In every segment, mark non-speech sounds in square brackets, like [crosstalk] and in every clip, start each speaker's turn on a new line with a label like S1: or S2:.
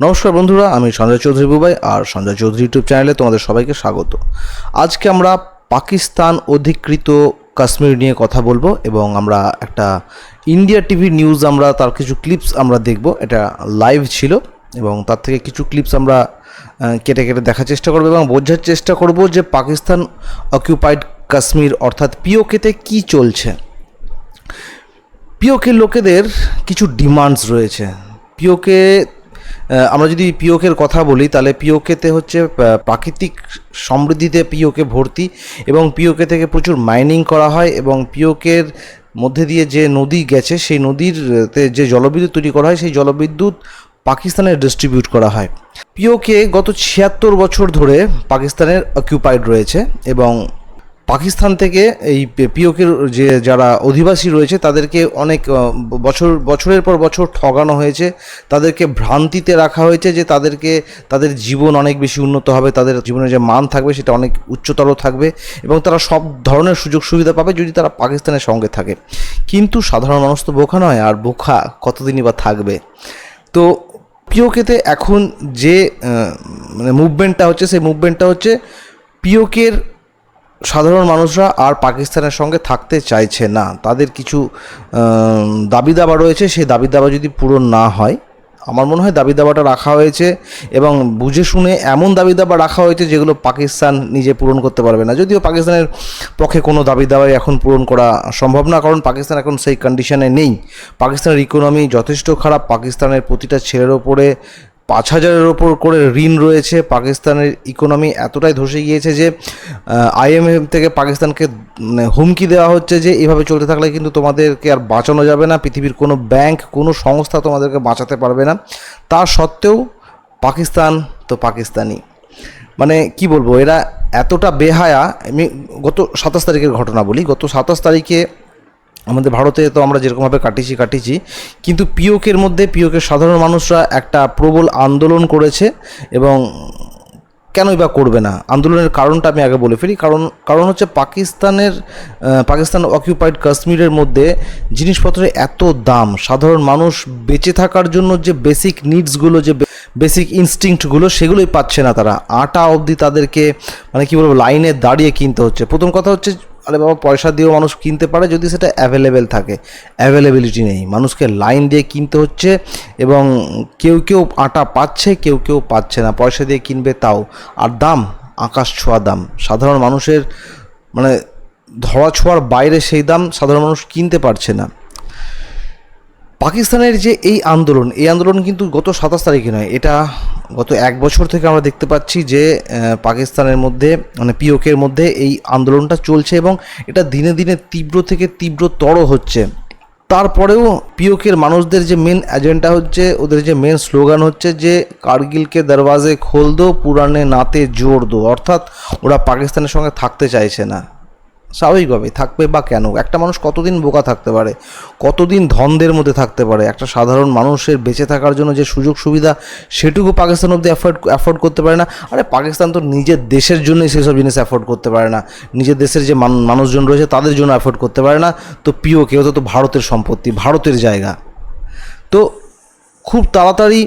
S1: নমস্কার বন্ধুরা, আমি সঞ্জয় চৌধুরী বুবাই আর সঞ্জয় চৌধুরী ইউটিউব চ্যানেলে তোমাদের সবাইকে স্বাগত। আজকে আমরা পাকিস্তান অধিকৃত কাশ্মীর নিয়ে কথা বলব এবং আমরা একটা ইন্ডিয়া টিভি নিউজ আমরা, তার কিছু ক্লিপস আমরা দেখব। এটা লাইভ ছিল এবং তার থেকে কিছু ক্লিপস আমরা কেটে কেটে দেখার চেষ্টা করব এবং বোঝার চেষ্টা করব যে পাকিস্তান অকিউপাইড কাশ্মীর অর্থাৎ পিওকেতে কি চলছে। পিওকে লোকেদের কিছু ডিমান্ডস রয়েছে। পিওকে আমরা যদি পিওকের কথা বলি, তাহলে পিওকেতে হচ্ছে প্রাকৃতিক সমৃদ্ধিতে পিওকে ভর্তি এবং পিওকে থেকে প্রচুর মাইনিং করা হয় এবং পিওকের মধ্যে দিয়ে যে নদী গেছে, সেই নদীর যে জলবিদ্যুৎ তৈরি করা হয়, সেই জলবিদ্যুৎ পাকিস্তানে ডিস্ট্রিবিউট করা হয়। পিওকে গত ছিয়াত্তর বছর ধরে পাকিস্তানের অকিউপাইড রয়েছে এবং পাকিস্তান থেকে এই পিওকের যে যারা অধিবাসী রয়েছে, তাদেরকে অনেক বছর, বছরের পর বছর ঠগানো হয়েছে। তাদেরকে ভ্রান্তিতে রাখা হয়েছে যে তাদেরকে, তাদের জীবন অনেক বেশি উন্নত হবে, তাদের জীবনের যে মান থাকবে সেটা অনেক উচ্চতর থাকবে এবং তারা সব ধরনের সুযোগ সুবিধা পাবে যদি তারা পাকিস্তানের সঙ্গে থাকে। কিন্তু সাধারণ মানুষ তো বোকা নয়, আর বোকা কতদিনই বা থাকবে? তো পিওকেতে এখন যে মানে মুভমেন্টটা হচ্ছে, সেই মুভমেন্টটা হচ্ছে পিওকের সাধারণ মানুষরা আর পাকিস্তানের সঙ্গে থাকতে চাইছে না। তাদের কিছু দাবি দাবা রয়েছে। সেই দাবি দাবা যদি পূরণ না হয়, আমার মনে হয় দাবি দাবাটা রাখা হয়েছে এবং বুঝে শুনে এমন দাবি দাবা রাখা হয়েছে যেগুলো পাকিস্তান নিজে পূরণ করতে পারবে না। যদিও পাকিস্তানের পক্ষে কোনো দাবি দাবাই এখন পূরণ করা সম্ভব না, কারণ পাকিস্তান এখন সেই কন্ডিশনে নেই। পাকিস্তানের ইকোনমি যথেষ্ট খারাপ। পাকিস্তানের প্রতিটা ছেলের ওপরে পাঁচ হাজারের ওপর করে ঋণ রয়েছে। পাকিস্তানের ইকোনমি এতটাই ধসে গিয়েছে যে আইএমএফ থেকে পাকিস্তানকে মানে হুমকি দেওয়া হচ্ছে যে, এভাবে চলতে থাকলে কিন্তু তোমাদেরকে আর বাঁচানো যাবে না। পৃথিবীর কোনো ব্যাংক কোনো সংস্থা তোমাদেরকে বাঁচাতে পারবে না। তা সত্ত্বেও পাকিস্তান তো পাকিস্তানি মানে কি বলব, এরা এতটা বেহায়া, আমি গত সাতাশ তারিখের ঘটনা বলি। গত সাতাশ তারিখে আমাদের ভারতে তো আমরা যেরকমভাবে কাটিয়েছি কাটিয়েছি কিন্তু পিওকের মধ্যে পিওকের সাধারণ মানুষরা একটা প্রবল আন্দোলন করেছে এবং কেনই বা করবে না? আন্দোলনের কারণটা আমি আগে বলে ফেলি। কারণ কারণ হচ্ছে পাকিস্তানের পাকিস্তান অকিউপাইড কাশ্মীরের মধ্যে জিনিসপত্রের এত দাম। সাধারণ মানুষ বেঁচে থাকার জন্য যে বেসিক নিডসগুলো যে বেসিক ইনস্টিংক্টগুলো সেগুলোই পাচ্ছে না তারা। আটা অবধি তাদেরকে মানে কী বলব, লাইনে দাঁড়িয়ে কিনতে হচ্ছে। প্রথম কথা হচ্ছে আরে বাবা, পয়সা দিয়েও মানুষ কিনতে পারে যদি সেটা অ্যাভেলেবেল থাকে। অ্যাভেলেবিলিটি নেই। মানুষকে লাইন দিয়ে কিনতে হচ্ছে এবং কেউ কেউ আটা পাচ্ছে, কেউ কেউ পাচ্ছে না। পয়সা দিয়ে কিনবে তাও। আর দাম, আকাশ ছোঁয়া দাম। সাধারণ মানুষের মানে ধরা ছোঁয়ার বাইরে সেই দাম সাধারণ মানুষ কিনতে পারছে না। পাকিস্তানের যে এই আন্দোলন এই আন্দোলন কিন্তু গত সাতাশ তারিখে নয়, এটা গত এক বছর থেকে আমরা দেখতে পাচ্ছি যে পাকিস্তানের মধ্যে মানে পিওকের মধ্যে এই আন্দোলনটা চলছে এবং এটা দিনে দিনে তীব্র থেকে তীব্র তীব্রতর হচ্ছে। তারপরেও পিওকের মানুষদের যে মেন এজেন্ডা হচ্ছে, ওদের যে মেন স্লোগান হচ্ছে যে, কার্গিলকে দরওয়াজে খোল দো পুরানে নাতে জোর দো। অর্থাৎ ওরা পাকিস্তানের সঙ্গে থাকতে চাইছে না। স্বাভাবিকভাবেই থাকবে বা কেন? একটা মানুষ কতদিন বোকা থাকতে পারে? কতদিন ধন্দের মধ্যে থাকতে পারে? একটা সাধারণ মানুষের বেঁচে থাকার জন্য যে সুযোগ সুবিধা সেটুকু পাকিস্তান অব্দি অ্যাফোর্ড অ্যাফোর্ড করতে পারে না। আরে পাকিস্তান তো নিজের দেশের জন্যই সেসব জিনিস অ্যাফোর্ড করতে পারে না। নিজের দেশের যে মানুষজন রয়েছে তাদের জন্য অ্যাফোর্ড করতে পারে না। তো পিও কেউ তো ভারতের সম্পত্তি, ভারতের জায়গা। তো খুব তাড়াতাড়ি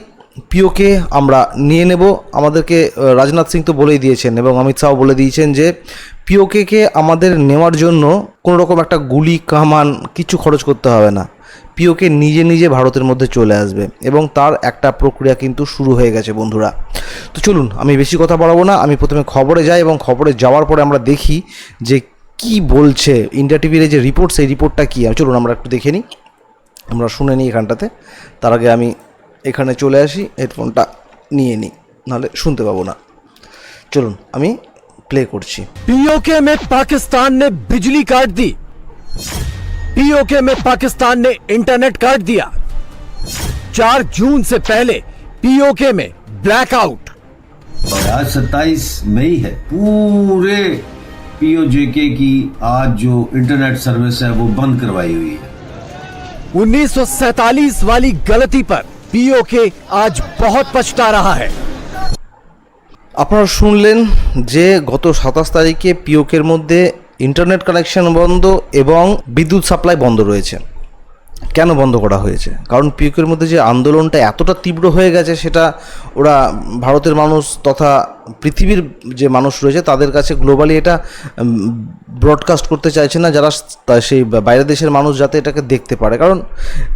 S1: পিওকে আমরা নিয়ে নেব। আমাদেরকে রাজনাথ সিং তো বলেই দিয়েছেন এবং অমিত শাহ বলে দিয়েছেন যে, পিওকেকে আমাদের নেওয়ার জন্য কোনো রকম একটা গুলি, কামান কিছু খরচ করতে হবে না। পিওকে নিজে নিজে ভারতের মধ্যে চলে আসবে এবং তার একটা প্রক্রিয়া কিন্তু শুরু হয়ে গেছে বন্ধুরা। তো চলুন, আমি বেশি কথা বাড়াবো না, আমি প্রথমে খবরে যাই এবং খবরে যাওয়ার পরে আমরা দেখি যে কি বলছে ইন্ডিয়া টিভির যে রিপোর্ট, সেই রিপোর্টটা কী? চলুন, আমরা একটু দেখে নিই। আমরা শুনে নিই এখানটাতে। তার আগে আমি এখানে চলে আসি হেডফোনটা নিয়ে নিই নাহলে শুনতে পাবো না চলুন আমি প্লে করছি
S2: पीओके में पाकिस्तान ने बिजली काट दी पीओके में पाकिस्तान ने इंटरनेट काट दिया चार जून से पहले पीओके में ब्लैकआउट
S3: और आज 27 मई है पूरे पीओजेके की आज जो इंटरनेट सर्विस है वो बंद करवाई हुई है
S2: 1947 वाली गलती पर पीओके आज बहुत पछता रहा है
S1: আপনারা শুনলেন যে গত সাতাশ তারিখে পিওকের মধ্যে ইন্টারনেট কানেকশন বন্ধ এবং বিদ্যুৎ সাপ্লাই বন্ধ রয়েছে কেন বন্ধ করা হয়েছে? কারণ পিওকের মধ্যে যে আন্দোলনটা এতটা তীব্র হয়ে গেছে, সেটা ওরা ভারতের মানুষ তথা পৃথিবীর যে মানুষ রয়েছে, তাদের কাছে গ্লোবালি এটা ব্রডকাস্ট করতে চাইছে না, যারা সেই বাইরের দেশের মানুষ যাতে এটাকে দেখতে পারে। কারণ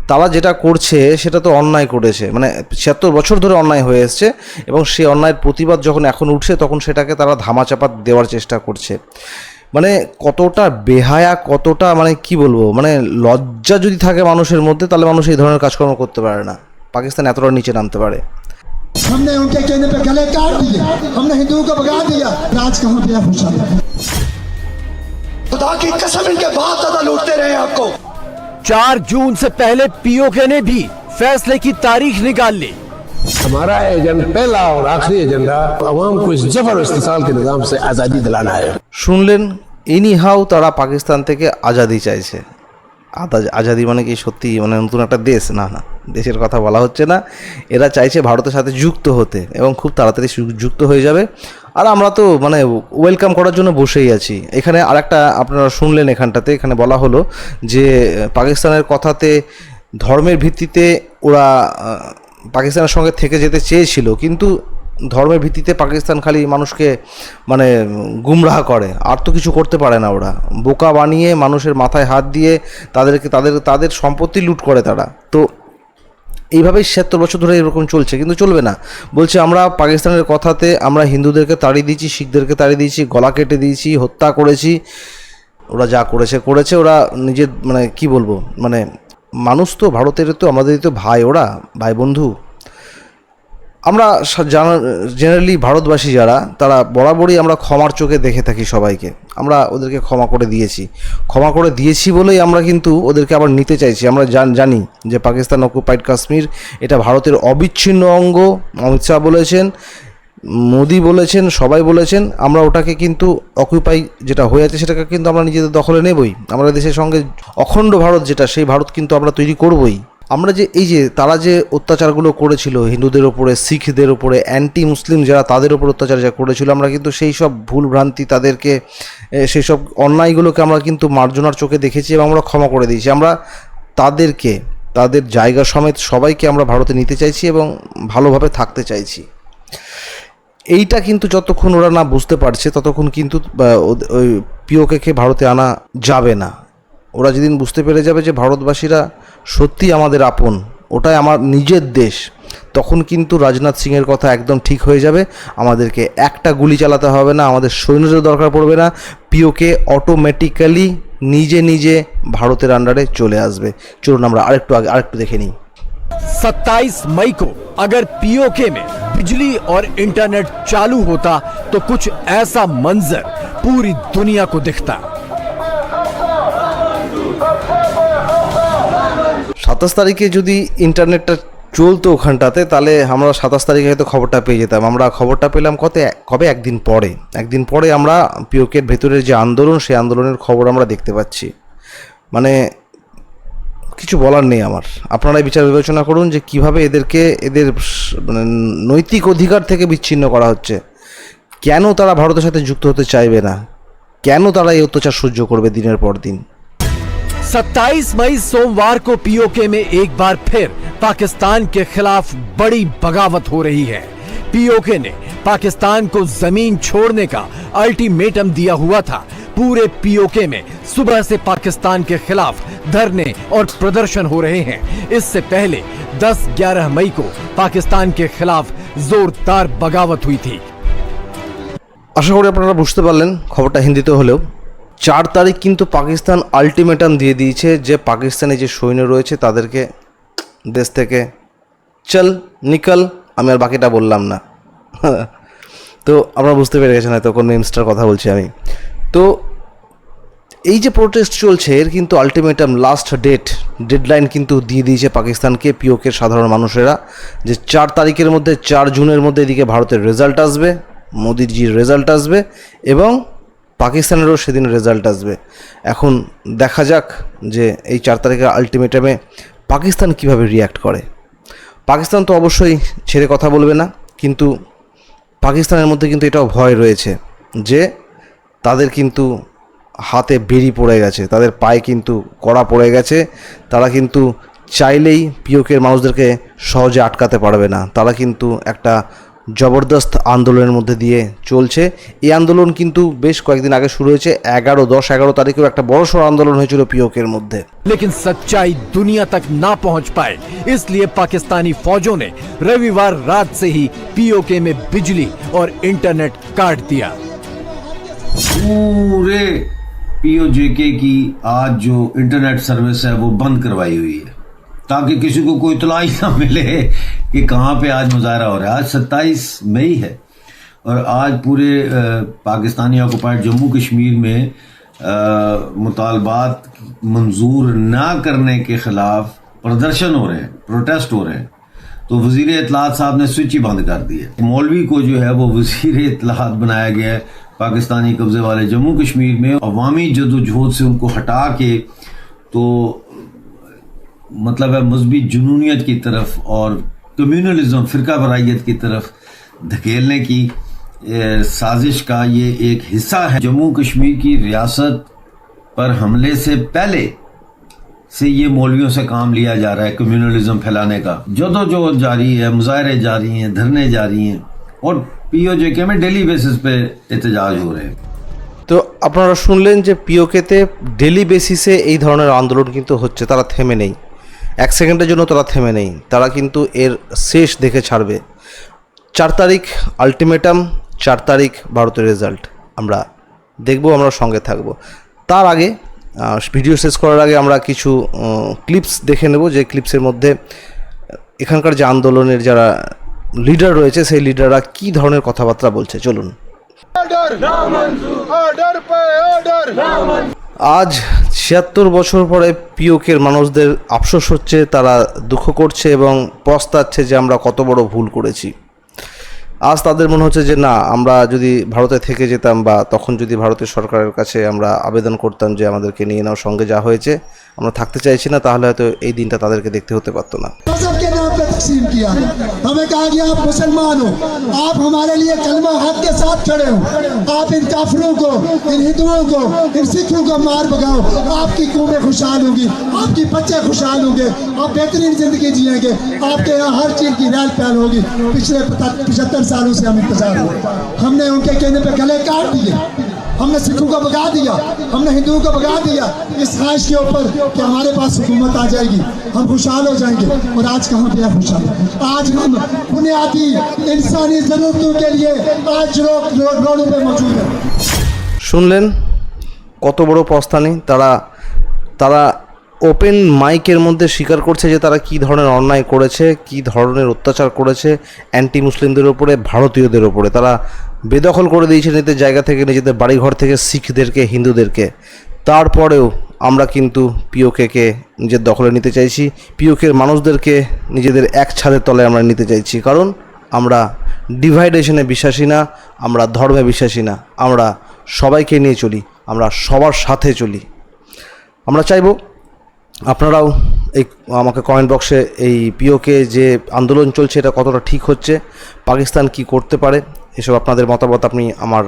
S1: তারা যেটা করছে, সেটা তো অন্যায় করেছে। মানে ছিয়াত্তর বছর ধরে অন্যায় হয়ে এসছে এবং সেই অন্যায়ের প্রতিবাদ যখন এখন উঠছে, তখন সেটাকে তারা ধামাচাপা দেওয়ার চেষ্টা করছে। মানে কতটা বেহায়া কতটা মানে কি বলবো মানে লজ্জা যদি থাকে মানুষের মধ্যে তাহলে মানুষ এই ধরনের কাজকর্ম করতে পারে না পাকিস্তান এতটা নিচে নামতে পারে
S4: हमने उनके कहने पे गले काट दिए हमने हिंदुओं को भगा दिया राज कहाँ पे है खुशहाल खुदा की कसम इनके बाप दादा लूटते रहे आपको
S2: चार जून से पहले पीओके ने भी फैसले की तारीख निकाल ली
S5: हमारा एजेंडा पहला और आखिरी एजेंडा अवाम को इस जबर इस्तेसाल के निज़ाम से आज़ादी दिलाना है
S1: শুনলেন এনি হাউ তারা পাকিস্তান থেকে আজাদি চাইছে আদা- আজাদি মানে কি সত্যি মানে নতুন একটা দেশ না না দেশের কথা বলা হচ্ছে না এরা চাইছে ভারতের সাথে যুক্ত হতে এবং খুব তাড়াতাড়ি সু- যুক্ত হয়ে যাবে আর আমরা তো মানে ওয়েলকাম করার জন্য বসেই আছি এখানে আরেকটা আপনারা শুনলেন এখানটাতে এখানে বলা হলো যে আহ, পাকিস্তানের কথাতে ধর্মের ভিত্তিতে ওরা আহ, পাকিস্তানের সঙ্গে থেকে যেতে চেয়েছিল, কিন্তু ধর্মের ভিত্তিতে পাকিস্তান খালি মানুষকে মানে গুমরাহ করে। আর তো কিছু করতে পারে না ওরা। বোকা বানিয়ে মানুষের মাথায় হাত দিয়ে তাদেরকে, তাদের তাদের সম্পত্তি লুট করে তারা। তো এইভাবেই ছিয়াত্তর বছর ধরে এরকম চলছে, কিন্তু চলবে না। বলছে, আমরা পাকিস্তানের কথাতে আমরা হিন্দুদেরকে তাড়িয়ে দিয়েছি, শিখদেরকে তাড়িয়ে দিয়েছি, গলা কেটে দিয়েছি, হত্যা করেছি। ওরা যা করেছে করেছে। ওরা নিজের মানে কি বলব মানে মানুষ তো, ভারতের তো, আমাদের তো ভাই, ওরা, ভাই বন্ধু। আমরা জেনারেলি ভারতবাসী যারা, তারা বরাবরই আমরা ক্ষমার চোখে দেখে থাকি সবাইকে। আমরা ওদেরকে ক্ষমা করে দিয়েছি। ক্ষমা করে দিয়েছি বলেই আমরা কিন্তু ওদেরকে আবার নিতে চাইছি। আমরা জান- যে পাকিস্তান অকুপাইড কাশ্মীর, এটা ভারতের অবিচ্ছিন্ন অঙ্গ। অমিত শাহ বলেছেন মোদি বলেছেন, সবাই বলেছেন, আমরা ওটাকে কিন্তু অকুপাই যেটা হয়ে আছে সেটাকে কিন্তু আমরা নিজেদের দখলে নেবই। আমরা দেশের সঙ্গে অখণ্ড ভারত যেটা, সেই ভারত কিন্তু আমরা তৈরি করবই। আমরা যে, এই যে, তারা যে অত্যাচারগুলো করেছিল, হিন্দুদের ওপরে শিখদের ওপরে অ্যান্টি মুসলিম যারা, তাদের ওপর অত্যাচার যা করেছিল, আমরা কিন্তু সেই সব ভুল ভ্রান্তি তাদেরকে সেই সব অন্যায়গুলোকে আমরা কিন্তু মার্জনার চোখে দেখেছি এবং আমরা ক্ষমা করে দিয়েছি। আমরা তাদেরকে, তাদের জায়গা সমেত সবাইকে আমরা ভারতে নিতে চাইছি এবং ভালোভাবে থাকতে চাইছি। এইটা কিন্তু যতক্ষণ ওরা না বুঝতে পারছে, ততক্ষণ কিন্তু ওই পিওকে খেয়ে ভারতে আনা যাবে না। ওরা যেদিন বুঝতে পেরে যাবে যে ভারতবাসীরা সত্যি আমাদের আপন, ওটাই আমার নিজের দেশ, তখন কিন্তু রাজনাথ সিংয়ের কথা একদম ঠিক হয়ে যাবে। আমাদেরকে একটা গুলি চালাতে হবে না, আমাদের সৈন্যদের দরকার পড়বে না। পিওকে অটোমেটিক্যালি নিজে নিজে ভারতের আন্ডারে চলে আসবে। চলুন আমরা আরেকটু আগে, আরেকটু দেখে নিই।
S2: 27 मई को अगर पीओके में बिजली और इंटरनेट चालू होता तो कुछ ऐसा मंजर पूरी दुनिया को दिखता
S1: সাতাশ তারিখে যদি ইন্টারনেটটা চলতো ওখানটাতে তাহলে আমরা সাতাশ তারিখে হয়তো খবরটা পেয়ে যেতাম আমরা খবরটা পেলাম কত কবে একদিন পরে একদিন পরে আমরা পিওকের ভেতরের যে আন্দোলন সেই আন্দোলনের খবর আমরা দেখতে পাচ্ছি মানে কিছু বলার নেই আমার আপনারাই বিচার বিবেচনা করুন যে কিভাবে এদেরকে এদের স- মানে নৈতিক অধিকার থেকে বিচ্ছিন্ন করা হচ্ছে কেন তারা ভারতের সাথে যুক্ত হতে চাইবে না কেন তারা এই অত্যাচার সহ্য করবে দিনের পর দিন
S2: 27 मई सोमवार को पीओके में एक बार फिर पाकिस्तान के खिलाफ बड़ी बगावत हो रही है पीओके ने पाकिस्तान को जमीन छोड़ने का अल्टीमेटम दिया हुआ था पूरे पीओके में सुबह से पाकिस्तान के खिलाफ धरने और प्रदर्शन हो रहे हैं इससे पहले 10-11 मई को पाकिस्तान के खिलाफ जोरदार बगावत हुई थी
S1: আশা করি আপনারা বুঝতে পারলেন খবরটা হিন্দিতে হলেও চার তারিখ কিন্তু পাকিস্তান আলটিমেটাম দিয়ে দিয়েছে যে পাকিস্তানে যে সৈন্য রয়েছে তাদেরকে দেশ থেকে চল নিকল আমি আর বাকিটা বললাম না [laughs] তো আপনারা বুঝতে পেরে গেছেন হয়তো কোন মিমস্টার কথা বলছি আমি তো এই যে প্রোটেস্ট চলছে, এর কিন্তু আলটিমেটাম লাস্ট ডেট ডেডলাইন কিন্তু দিয়ে দিয়েছে পাকিস্তানকে পিওকের সাধারণ মানুষেরা, যে চার তারিখের মধ্যে, চার জুনের মধ্যে এদিকে ভারতের রেজাল্ট আসবে, মোদিজির রেজাল্ট আসবে এবং পাকিস্তানেরও সেদিন রেজাল্ট আসবে। এখন দেখা যাক যে এই চার তারিখের আলটিমেটামে পাকিস্তান কীভাবে রিয়্যাক্ট করে। পাকিস্তান তো অবশ্যই ছেড়ে কথা বলবে না, কিন্তু পাকিস্তানের মধ্যে কিন্তু এটাও ভয় রয়েছে যে তাদের কিন্তু হাতে বেরি পড়ে গেছে তাদের পায়ে কিন্তু কড়া পড়ে গেছে তারা কিন্তু চাইলেই পিওকের মানুষদেরকে সহজে আটকাতে পারবে না তারা কিন্তু একটা জবরদস্ত আন্দোলনের মধ্যে দিয়ে চলছে এই আন্দোলন কিন্তু বেশ কয়েকদিন আগে শুরু হয়েছে এগারো দশ এগারো তারিখেও একটা বড়সড় আন্দোলন হয়েছিল পিওকের মধ্যে
S2: लेकिन सच्चाई दुनिया तक ना पहुंच पाए इसलिए पाकिस्तानी फौजों ने रविवार रात से ही पीओके में बिजली और इंटरनेट काट दिया
S3: पूरे پی او جے کے کی آج جو انٹرنیٹ سروس ہے وہ بند کروائی ہوئی ہے۔ تاکہ کسی کو کوئی اطلاع ہی نہ ملے کہ کہاں پہ آج مظاہرہ ہو رہا ہے۔ آج ستائیس مئی ہے اور آج پورے پاکستانی آکوپائڈ جموں کشمیر میں مطالبات منظور نہ کرنے کے خلاف پردرشن ہو رہے ہیں، پروٹیسٹ ہو رہے ہیں۔ تو وزیر اطلاعات صاحب نے سوئچ ہی بند کر دی ہے۔ مولوی کو جو ہے وہ وزیر اطلاعات بنایا گیا ہے۔ پاکستانی قبضے والے جموں کشمیر میں عوامی جد و جہود سے ان کو ہٹا کے تو مطلب ہے مذہبی جنونیت کی طرف اور کمیونلزم، فرقہ برائیت کی طرف دھکیلنے کی سازش کا یہ ایک حصہ ہے۔ جموں کشمیر کی ریاست پر حملے سے پہلے سے یہ مولویوں سے کام لیا جا رہا ہے کمیونلزم پھیلانے کا۔ جدوجہد جاری ہے، مظاہرے جاری ہیں، دھرنے جاری ہیں اور पीओजेके में डेली बेसिस पे एहतजाज हो रहे हैं
S1: তো আপনারা শুনলেন যে পিওকেতে ডেলি বেসিসে এই ধরনের আন্দোলন কিন্তু হচ্ছে তারা থেমে নেই এক সেকেন্ডের জন্য তারা থেমে নেই তারা কিন্তু এর শেষ দেখে ছাড়বে চার তারিখ আলটিমেটাম চার তারিখ ভারতের রেজাল্ট আমরা দেখব আমরা সঙ্গে থাকব তার আগে আহ, ভিডিও শেষ করার আগে আমরা কিছু ক্লিপস দেখে নেব যে ক্লিপসের মধ্যে এখানকার যে আন্দোলনের যারা লিডার রয়েছে, সেই লিডাররা কী ধরনের কথাবার্তা বলছে? চলুন। আজ ছিয়াত্তর বছর পরে পিওকের মানুষদের আফসোস হচ্ছে, তারা দুঃখ করছে এবং পস্তাচ্ছে যে আমরা কত বড় ভুল করেছি। আজ তাদের মনে হচ্ছে যে, না, আমরা যদি ভারতে থেকে যেতাম বা তখন যদি ভারতের সরকারের কাছে আমরা আবেদন করতাম যে আমাদেরকে নিয়ে নাও, সঙ্গে যা হয়েছে আমরা থাকতে চাইছি না، তাহলে হয়তো এই দিনটা তাদেরকে দেখতে হতে পারতো না।
S4: تقسیم کیا ہمیں کے ساتھ ہندوؤں کو ان سکھوں کو مار بگاؤ آپ کی خوشحال آپ کی بچے خوشحال ہوں گے آپ بہترین زندگی جیئیں گے آپ کے یہاں ہر چیز کی ہوگی پچھلے پچہتر سالوں سے ہم انتظار ہم نے ان کے کہنے پہ گلے کاٹ دیے हमने सिखों को भगा दिया हमने हिंदुओं को भगा दिया इस ख्वाहिश के ऊपर कि हमारे पास हुकूमत आ जाएगी हम खुशहाल हो जाएंगे और आज कहाँ पे है खुशहाल आज हम बुनियादी इंसानी जरूरतों के लिए आज लोग रो- रोडों पे मौजूद हैं
S1: শুনলেন কত বড় প্রস্থানী তারা তারা ওপেন মাইকের মধ্যে স্বীকার করছে যে তারা কী ধরনের অন্যায় করেছে কী ধরনের অত্যাচার করেছে অ্যান্টি মুসলিমদের ওপরে ভারতীয়দের ওপরে তারা বেদখল করে দিয়েছে নিজেদের জায়গা থেকে, নিজেদের বাড়িঘর থেকে শিখদেরকে, হিন্দুদেরকে। তারপরেও আমরা কিন্তু পিওকেকে নিজের দখলে নিতে চাইছি। পিওকের মানুষদেরকে নিজেদের এক ছাদের তলে আমরা নিতে চাইছি। কারণ আমরা ডিভাইডেশনে বিশ্বাসী না, আমরা ধর্মে বিশ্বাসী না। আমরা সবাইকে নিয়ে চলি, আমরা সবার সাথে চলি। আমরা চাইব আপনারাও এই, আমাকে কমেন্ট বক্সে এই পিওকে যে আন্দোলন চলছে এটা কতটা ঠিক হচ্ছে, পাকিস্তান কি করতে পারে এসব আপনাদের মতামত আপনি আমার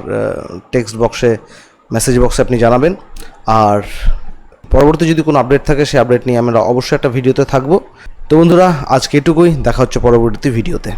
S1: টেক্সট বক্সে মেসেজ বক্সে আপনি জানাবেন। আর পরবর্তী যদি কোনো আপডেট থাকে, সেই আপডেট নিয়ে আমরা অবশ্যই একটা ভিডিওতে থাকব। তো বন্ধুরা, আজকে এটুকুই। দেখা হচ্ছে পরবর্তী ভিডিওতে